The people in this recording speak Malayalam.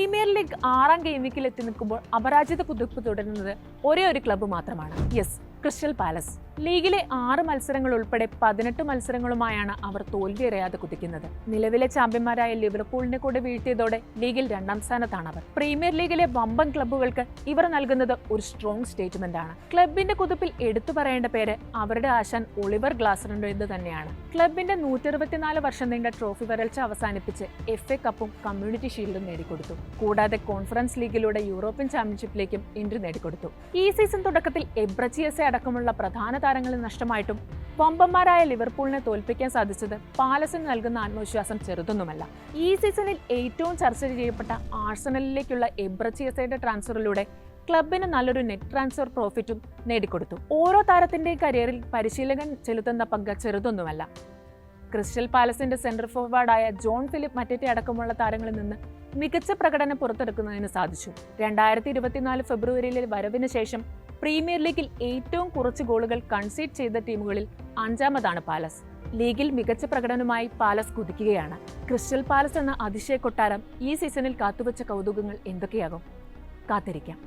പ്രീമിയർ ലീഗ് ആറാം ഗെയിം വീക്കിൽ എത്തി നിൽക്കുമ്പോൾ അപരാജിത കുതിപ്പ് തുടരുന്നത് ഒരേ ഒരു ക്ലബ്ബ് മാത്രമാണ്. Yes Crystal Palace. ലീഗിലെ ആറ് മത്സരങ്ങൾ ഉൾപ്പെടെ പതിനെട്ട് മത്സരങ്ങളുമായാണ് അവർ തോൽവിയറിയാതെ കുതിക്കുന്നത്. നിലവിലെ ചാമ്പ്യന്മാരായ ലിവർപൂളിനെ കൂടെ വീഴ്ത്തിയതോടെ ലീഗിൽ രണ്ടാം സ്ഥാനത്താണ് അവർ. പ്രീമിയർ ലീഗിലെ വമ്പൻ ക്ലബ്ബുകൾക്ക് ഇവർ നൽകുന്നത് ഒരു സ്ട്രോങ് സ്റ്റേറ്റ്മെന്റ് ആണ്. ക്ലബിന്റെ കുതിപ്പിൽ എടുത്തു പറയേണ്ട പേര് അവരുടെ ആശാൻ ഒളിവർ ഗ്ലാസറിന്റെ തന്നെയാണ്. ക്ലബിന്റെ നൂറ്റിരുപത്തിനാല് വർഷം നീണ്ട ട്രോഫി വരൾച്ച അവസാനിപ്പിച്ച് എഫ് എ കപ്പും കമ്മ്യൂണിറ്റി ഷീൽഡും നേടിക്കൊടുത്തു. കൂടാതെ കോൺഫറൻസ് ലീഗിലൂടെ യൂറോപ്യൻ ചാമ്പ്യൻഷിപ്പിലേക്കും എൻട്രി നേടിക്കൊടുത്തു. ഈ സീസൺ തുടക്കത്തിൽ എബ്രച്ചിയസെ അടക്കമുള്ള പ്രധാന താരങ്ങളിൽ നഷ്ടമായിട്ടും വമ്പന്മാരായ ലിവർപൂളിനെ തോൽപ്പിക്കാൻ സാധിച്ചത് പാലസിന് നൽകുന്ന ആത്മവിശ്വാസം ചെറുതൊന്നുമല്ല. ഈ സീസണിൽ ഏറ്റവും ചർച്ച ചെയ്യപ്പെട്ട ആഴ്സണലിലേക്കുള്ള എബ്രച്ചിയസയുടെ ട്രാൻസ്ഫറിലൂടെ ക്ലബിന് നല്ലൊരു നെറ്റ് ട്രാൻസ്ഫർ പ്രോഫിറ്റും നേടിക്കൊടുത്തു. ഓരോ താരത്തിന്റെയും കരിയറിൽ പരിശീലകൻ ചെലുത്തുന്ന പങ്ക് ചെറുതൊന്നുമല്ല. ക്രിസ്റ്റൽ പാലസിന്റെ സെന്റർ ഫോർവേഡായ ജോൺ ഫിലിപ്പ് മറ്റേറ്റി അടക്കമുള്ള താരങ്ങളിൽ നിന്ന് മികച്ച പ്രകടനം പുറത്തെടുക്കുന്നതിന് സാധിച്ചു. രണ്ടായിരത്തി ഇരുപത്തിനാല് ഫെബ്രുവരിയിലെ വരവിന് ശേഷം പ്രീമിയർ ലീഗിൽ ഏറ്റവും കുറച്ച് ഗോളുകൾ കൺസീഡ് ചെയ്ത ടീമുകളിൽ അഞ്ചാമതാണ് പാലസ്. ലീഗിൽ മികച്ച പ്രകടനമായി പാലസ് കുതിക്കുകയാണ്. ക്രിസ്റ്റൽ പാലസ് എന്ന അതിശയ കൊട്ടാരം ഈ സീസണിൽ കാത്തുവച്ച കൗതുകങ്ങൾ എന്തൊക്കെയാകും? കാത്തിരിക്കാം.